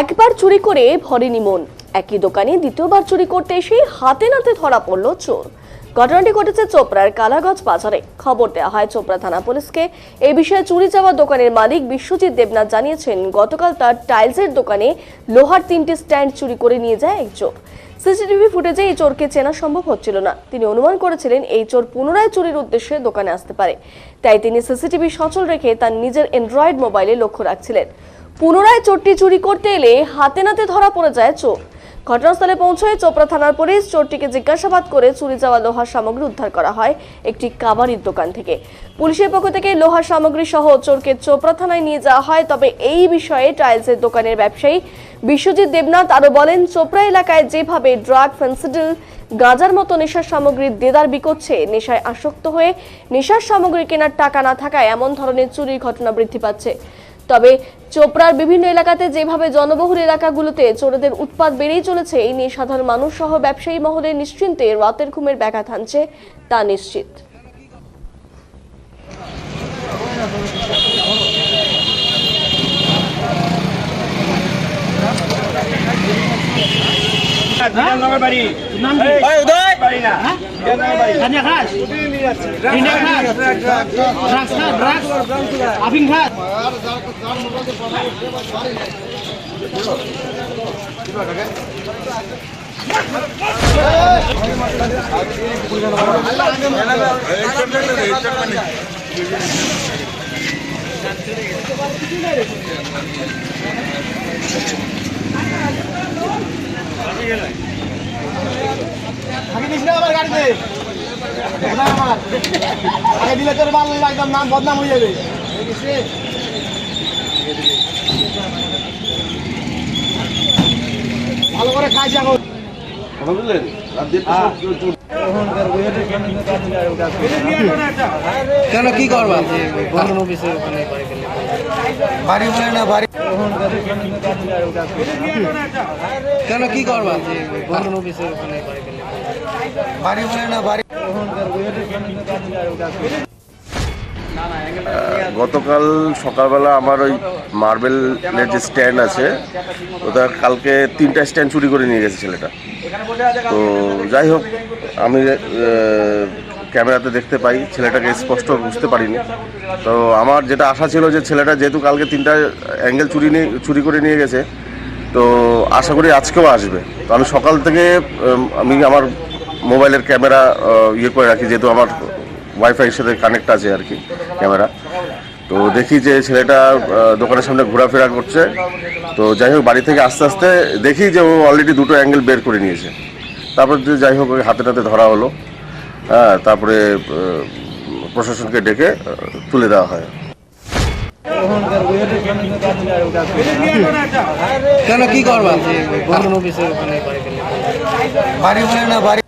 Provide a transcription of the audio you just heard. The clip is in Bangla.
একবার চুরি করে ভরেনি মন। একই দোকানে দ্বিতীয়বার চুরি করতে এসে হাতে নাতে ধরা পড়ল চোর। ঘটনাটি ঘটেছে চোপড়ার কালাগজ বাজারে। খবর দেওয়া হয়, চোপড়া থানা পুলিশকে এই বিষয়ে চুরি যাওয়া দোকানের মালিক বিশ্বজিৎ দেবনাথ জানিয়েছেন, গতকাল তার টাইলসের দোকানে লোহার তিনটি স্ট্যান্ড চুরি করে নিয়ে যায় এক চোর। সিসিটিভি ফুটেজে এই চোরকে চেনা সম্ভব হচ্ছিল না। তিনি অনুমান করেছিলেন, এই চোর পুনরায় চুরির উদ্দেশ্যে দোকানে আসতে পারে। তাই তিনি সিসিটিভি সচল রেখে তার নিজের অ্যান্ড্রয়েড মোবাইলে লক্ষ্য রাখছিলেন। পুনরায় চোরটি চুরি করতে এলে হাতে নাতে ধরা পড়ে যায় চোর। ঘটনাস্থলে পৌঁছয়ে চোপড়া থানার পুলিশ চোরটিকে জিজ্ঞাসাবাদ করে চুরি যাওয়া লোহার সামগ্রী উদ্ধার করা হয় একটি কাবারির দোকান থেকে। পুলিশের পক্ষ থেকে লোহার সামগ্রী সহ চোরকে চোপড়া থানায় নিয়ে যাওয়া হয়, তবে এই বিষয়ে টাইলসের দোকানের ব্যবসায়ী বিশ্বজিৎ দেবনাথ আরও বলেন, চোপড়া এলাকায় যেভাবে ড্রাগ, ফেন্সিডিল, গাঁজার মতো নেশার সামগ্রীর দেদার বিকোচ্ছে, নেশায় আসক্ত হয়ে নেশার সামগ্রী কেনার টাকা না থাকায় এমন ধরনের চুরির ঘটনা বৃদ্ধি পাচ্ছে। তবে চোপড়ার বিভিন্ন এলাকাতে যেভাবে জনবহুল এলাকাগুলোতে চোরদের উৎপাত বেড়েই চলেছে এই নিয়ে সাধারণ মানুষ সহ ব্যবসায়ী মহলে নিশ্চিন্তে রাতের ঘুমের ব্যাঘাত আনছে তা নিশ্চিত আফিং খাস আমার গাড়িতে। আমার। আগে দিলে তোর মাল একদম নাম বদনাম হয়ে যাবে। ভালো করে কাজ এখন কেন কি করবা? বাড়ি বলে না, বাড়ি কেন কি করবা? বাড়ি বলে না, বাড়ি গতকাল সকালবেলা আমার ওই মার্বেলের যে স্ট্যান্ড আছে, ওটা কালকে তিনটা স্ট্যান্ড চুরি করে নিয়ে গেছে ছেলেটা। তো যাই হোক, আমি ক্যামেরাতে দেখতে পাই, ছেলেটাকে স্পষ্ট বুঝতে পারিনি। তো আমার যেটা আশা ছিল যে ছেলেটা যেহেতু কালকে তিনটা অ্যাঙ্গেল চুরি নিয়ে, চুরি করে নিয়ে গেছে, তো আশা করি আজকেও আসবে। তো আমি সকাল থেকে আমি আমার মোবাইলের ক্যামেরা ইয়ে করে রাখি, যেহেতু আমার ওয়াইফাইয়ের সাথে কানেক্ট আছে আর কি, ক্যামেরা। তো দেখি যে ছেলেটা দোকানের সামনে ঘোরাফেরা করছে। তো যাই হোক, বাড়ি থেকে আস্তে আস্তে দেখি যে ও অলরেডি দুটো অ্যাঙ্গেল বের করে নিয়েছে। তারপর যে যাই হোক হাতে নাতে ধরা হলো। হ্যাঁ তারপরে প্রশাসনকে ডেকে তুলে দেওয়া হয়। কেন কি করবা? বাড়ি বলে না, বাড়ি